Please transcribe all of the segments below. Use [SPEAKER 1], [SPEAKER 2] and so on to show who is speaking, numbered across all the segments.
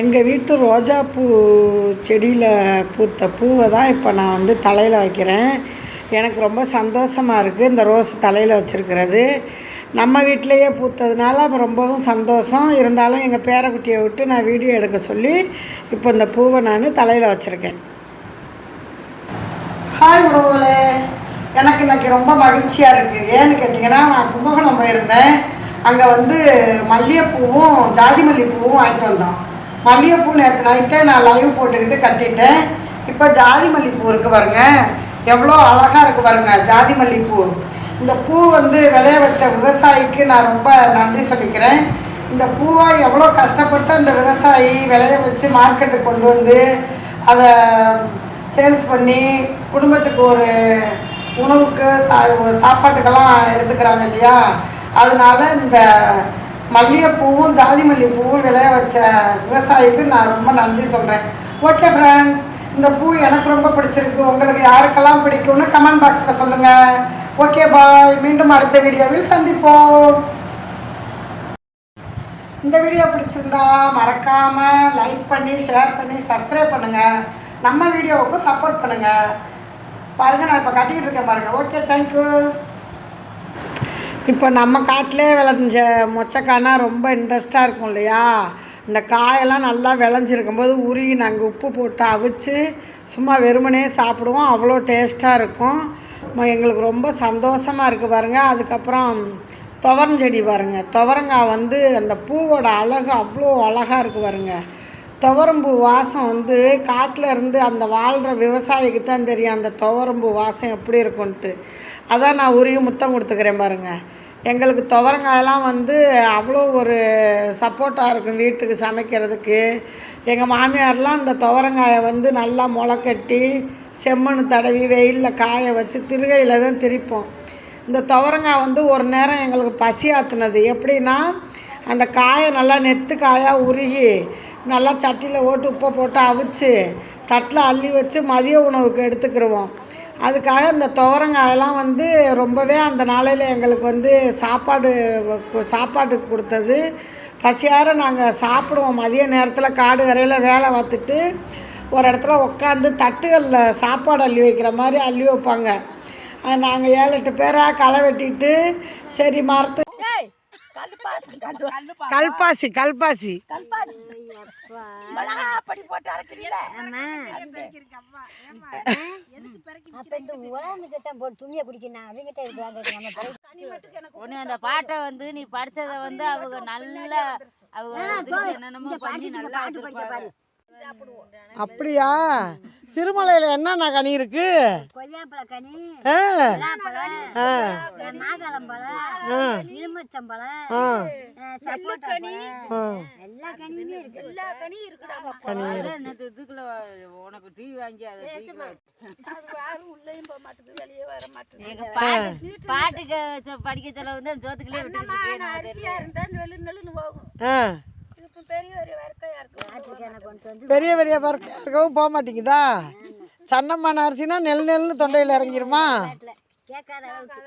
[SPEAKER 1] எங்கள் வீட்டு ரோஜாப்பூ செடியில் பூத்த பூவை தான் இப்போ நான் வந்து தலையில் வைக்கிறேன். எனக்கு ரொம்ப சந்தோஷமாக இருக்குது இந்த ரோஸ் தலையில் வச்சுருக்கிறது. நம்ம வீட்டிலையே பூத்ததுனால அப்போ ரொம்பவும் சந்தோஷம். இருந்தாலும் எங்கள் பேரக்குட்டியை விட்டு நான் வீடியோ எடுக்க சொல்லி இப்போ இந்த பூவை நான் தலையில் வச்சுருக்கேன். ஹாய் உறவுகளே. எனக்கு இன்னைக்கு ரொம்ப மகிழ்ச்சியாக இருக்குது ஏன்னு கேட்டிங்கன்னா நான் கும்பகோணம் போயிருந்தேன். அங்கே வந்து மல்லிகைப்பூவும் ஜாதி மல்லிகைப்பூவும் வாங்கிட்டு வந்தோம். மல்லிகைப்பூ நேற்று நைட்டே நான் லைவ் போட்டுக்கிட்டு கட்டிட்டேன். இப்போ ஜாதி மல்லிகைப்பூ இருக்குது பாருங்க. எவ்வளோ அழகாக இருக்குது பாருங்க ஜாதி மல்லிகைப்பூ இந்த பூ வந்து விளைய வச்ச விவசாயிக்கு நான் ரொம்ப நன்றி சொல்லிக்கிறேன். இந்த பூவை எவ்வளோ கஷ்டப்பட்டு அந்த விவசாயி விளைய வச்சு மார்க்கெட்டுக்கு கொண்டு வந்து அதை சேல்ஸ் பண்ணி குடும்பத்துக்கு ஒரு உணவுக்கு சா சாப்பாட்டுக்கெல்லாம் எடுத்துக்கிறாங்க இல்லையா? அதனால இந்த மல்லிகைப்பூவும் ஜாதி மல்லிகைப்பூவும் விளைய வச்ச விவசாயிக்கு நான் ரொம்ப நன்றி சொல்கிறேன் ஓகே ஃப்ரெண்ட்ஸ் இந்த பூ எனக்கு ரொம்ப பிடிச்சிருக்கு. உங்களுக்கு யாருக்கெல்லாம் பிடிக்கும்னு கமெண்ட் பாக்ஸில் சொல்லுங்கள் ஓகே பாய் மீண்டும் அடுத்த வீடியோவில் சந்திப்போம். இந்த வீடியோ பிடிச்சிருந்தா மறக்காமல் லைக் பண்ணி ஷேர் பண்ணி சப்ஸ்கிரைப் பண்ணுங்கள் நம்ம வீடியோவுக்கும் சப்போர்ட் பண்ணுங்கள் பாருங்கள் நான் இப்போ கட்டிக்கிட்டு இருக்கேன் பாருங்கள் ஓகே தேங்க்யூ இப்போ நம்ம காட்டிலே விளைஞ்ச மொச்சக்காய்னா ரொம்ப இன்ட்ரெஸ்ட்டாக இருக்கும் இல்லையா? இந்த காயெல்லாம் நல்லா விளைஞ்சிருக்கும்போது உருகி நாங்கள் உப்பு போட்டு அவிச்சு சும்மா வெறுமனே சாப்பிடுவோம். அவ்வளோ டேஸ்ட்டாக இருக்கும். எங்களுக்கு ரொம்ப சந்தோஷமாக இருக்குது பாருங்கள் அதுக்கப்புறம் துவரஞ்செடி பாருங்கள் துவரங்காய் வந்து அந்த பூவோட அழகு அவ்வளோ அழகாக இருக்குது பாருங்க. துவரம்பூ வாசம் வந்து காட்டில் இருந்து அந்த வாழ்கிற விவசாயிக்கு தான் தெரியும் அந்த துவரம்பூ வாசம் எப்படி இருக்கும்ன்ட்டு. அதான் நான் உருகி முத்தம் கொடுத்துக்கிறேன் பாருங்கள் எங்களுக்கு துவரங்காயெல்லாம் வந்து அவ்வளோ ஒரு சப்போர்ட்டாக இருக்கும் வீட்டுக்கு சமைக்கிறதுக்கு. எங்கள் மாமியார்லாம் அந்த துவரங்காயை வந்து நல்லா முளைக்கட்டி செம்மண் தடவி வெயிலில் காய வச்சு திருகையில் தான் திரிப்போம். இந்த துவரங்காய் வந்து ஒரு நேரம் எங்களுக்கு பசி ஆத்துனது. எப்படின்னா அந்த காயை நல்லா நெத்து காயாக உருகி நல்லா சட்டியில் ஓட்டு உப்பை போட்டு அவிச்சு தட்டில் அள்ளி வச்சு மதிய உணவுக்கு எடுத்துக்கிடுவோம் அதுக்காக இந்த துவரங்காயெல்லாம் வந்து ரொம்பவே அந்த நாளையில் எங்களுக்கு வந்து சாப்பாடு சாப்பாட்டுக்கு கொடுத்தது. பசியார நாங்கள் சாப்பிடுவோம். மதிய நேரத்தில் காடு கரையில் வேலை பார்த்துட்டு ஒரு இடத்துல உட்காந்து தட்டுகளில் சாப்பாடு அள்ளி வைக்கிற மாதிரி அள்ளி வைப்பாங்க. நாங்கள் ஏழு எட்டு பேராக களை வெட்டிட்டு சரி மரத்து கல்பாசி கல்பாசி.
[SPEAKER 2] அப்ப இந்த உலகங்கிட்ட போட்டு இருக்கிறாங்க
[SPEAKER 3] ஒண்ணு அந்த பாட்டை வந்து நீ படிச்சத வந்து அவங்க நல்ல அவங்க என்னென்னமோ பண்ணி நல்லா வச்சிருப்பாங்க.
[SPEAKER 1] அப்படியா? சிறுமலையில் என்னென்ன கனி. இருக்கு.
[SPEAKER 2] கொய்யாப்பழ கனி
[SPEAKER 3] உனக்கு டீ வாங்கி அதை எங்க பாட்டு பாட்டுக்கு படிக்க சொல்ல வந்து அந்த சோத்துக்குள்ளே விட்டு
[SPEAKER 1] ஆ
[SPEAKER 2] எனக்கு கொண்டு வந்து
[SPEAKER 1] பெரிய பெரிய பறக்க இருக்கவும் போக மாட்டேங்குதா? சன்னமான அரிசினா நெல் நெல்னு தொண்டையில் இறங்கிருமா?
[SPEAKER 2] கேட்காத அளவுக்கு.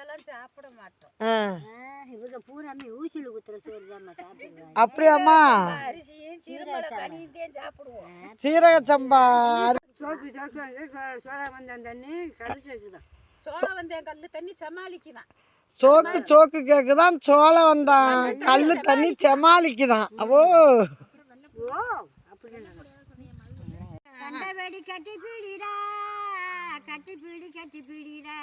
[SPEAKER 1] ஆ.
[SPEAKER 2] ஆ, இவங்க பூராமே ஊசியில் குத்துற சோறு தான் சாப்பிடுவாங்க.
[SPEAKER 1] சோக்கு சோக்கு கேக்குதான் சோளம் வந்தான். கல்லு தண்ணி செமாலிக்குதான் அவோ.
[SPEAKER 2] ஓ கண்டபடி கட்டி பீடிடா கட்டி பீடி கட்டி பீடிடா.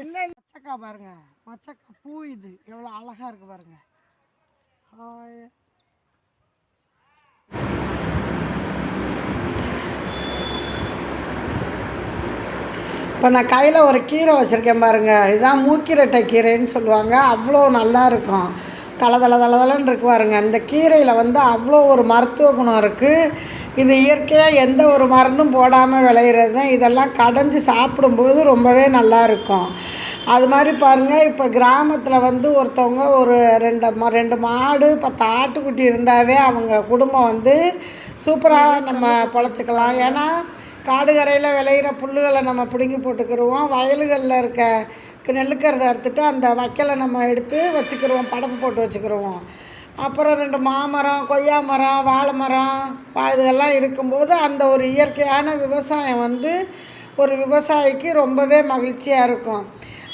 [SPEAKER 1] இல்லை மொச்சக்கா பாருங்க மொச்சக்கா பூ இது. எவ்வளோ அழகா இருக்கு பாருங்க. இப்போ நான் கையில் ஒரு கீரை வச்சுருக்கேன் பாருங்கள் இதுதான் மூக்கிரட்டை கீரைன்னு சொல்லுவாங்க. அவ்வளோ நல்லாயிருக்கும். தலை தலை தல இருக்கு பாருங்க. இந்த கீரையில் வந்து அவ்வளோ ஒரு மருத்துவ குணம் இருக்குது இது இயற்கையாக எந்த ஒரு மருந்தும் போடாமல் விளையிறது தான். இதெல்லாம் கடைஞ்சி சாப்பிடும்போது ரொம்பவே நல்லா இருக்கும் அது மாதிரி பாருங்கள் இப்போ கிராமத்தில் வந்து ஒருத்தவங்க ஒரு ரெண்டு மா ரெண்டு மாடு பத்து ஆட்டுக்குட்டி இருந்தாவே அவங்க குடும்பம் வந்து சூப்பராக நம்ம பொழைச்சிக்கலாம். ஏன்னா காடு கரையில் விளையிற புல்லுகளை நம்ம பிடுங்கி போட்டுக்கிருவோம். வயல்களில் இருக்க நெல்லுக்கிறத அறுத்துட்டு அந்த வைக்கலை நம்ம எடுத்து வச்சுக்கிடுவோம் படப்பு போட்டு வச்சுக்கிடுவோம் அப்புறம் ரெண்டு மாமரம் கொய்யா மரம் வாழை மரம் வா- இதெல்லாம் இருக்கும்போது அந்த ஒரு இயற்கையான விவசாயம் வந்து ஒரு விவசாயிக்கு ரொம்பவே மகிழ்ச்சியாக இருக்கும்.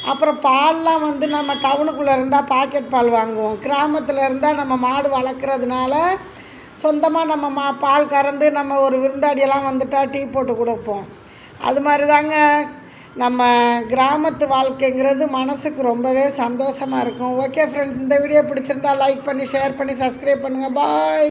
[SPEAKER 1] அப்புறம் பால்லாம் வந்து நம்ம டவுனுக்குள்ளே இருந்தால் பாக்கெட் பால் வாங்குவோம். கிராமத்தில் இருந்தால் நம்ம மாடு வளர்க்குறதுனால சொந்தமாக நம்ம மா பால் கறந்து நம்ம ஒரு விருந்தாடியெல்லாம் வந்துட்டால் டீ போட்டு கொடுப்போம். அது மாதிரி தாங்க நம்ம கிராமத்து வாழ்க்கைங்கிறது மனசுக்கு ரொம்பவே சந்தோஷமாக இருக்கும். ஓகே ஃப்ரெண்ட்ஸ் இந்த வீடியோ பிடிச்சிருந்தா லைக் பண்ணி ஷேர் பண்ணி சப்ஸ்கிரைப் பண்ணுங்கள் பாய்